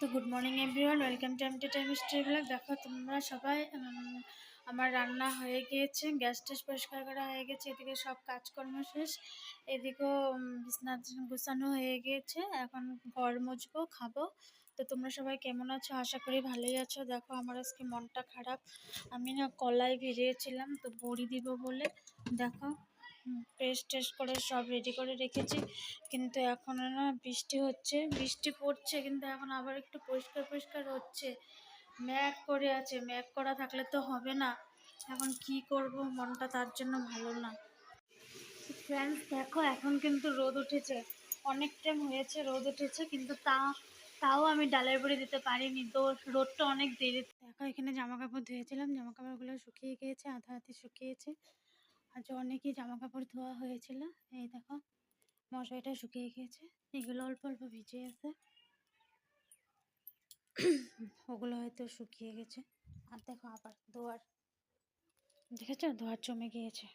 তো good morning everyone welcome to MT time স্ট্রি blog দেখো, তোমরা সবাই আমার রান্না হয়ে গিয়েছে, গ্যাস টেস পরিষ্কার করা হয়ে গেছে, এদিকে সব কাজকর্ম শেষ এদিকেও বিছনা গুছানো হয়ে গিয়েছে, এখন ঘর মুছবো, খাব। তো তোমরা সবাই কেমন আছো? আশা করি ভালোই আছো। দেখো, আমার আজকে মনটা খারাপ। আমি না কলাই ভিজিয়েছিলাম, তো বড়ি দিব বলে, দেখো। পেস্ট টেস্ট করে সব রেডি করে রেখেছি। কিন্তু এখন না বৃষ্টি হচ্ছে। বৃষ্টি পড়ছে, কিন্তু এখন আবার একটু পরিষ্কার পরিষ্কার হচ্ছে। ম্যাক করে আছে। ম্যাক করা থাকলে তো হবে না। এখন কি করব? মনটা তার জন্য ভালো না। ফ্রেন্ডস দেখো, এখন কিন্তু রোদ উঠেছে। অনেক টাইম হয়েছে রোদ উঠেছে, কিন্তু তা, তাও আমি ডালের বড়ি দিতে পারিনি। তো রোদটা অনেক দেরি দেখো, এখানে জামা কাপড় ধুয়েছিলাম। জামা কাপড়গুলো শুকিয়ে গিয়েছে, আধা আধি শুকিয়েছে। আজ অনেকই জামা কাপড় ধোয়া হয়েছিল, এই দেখো মশাইটা শুকিয়ে গিয়েছে। এগুলো অল্প অল্প ভিজে আছে। ওগুলো হয়তো শুকিয়ে গেছে। আর দেখো আবার ধোয়ার, দেখেছ? ধোয়ার জমে গিয়েছে।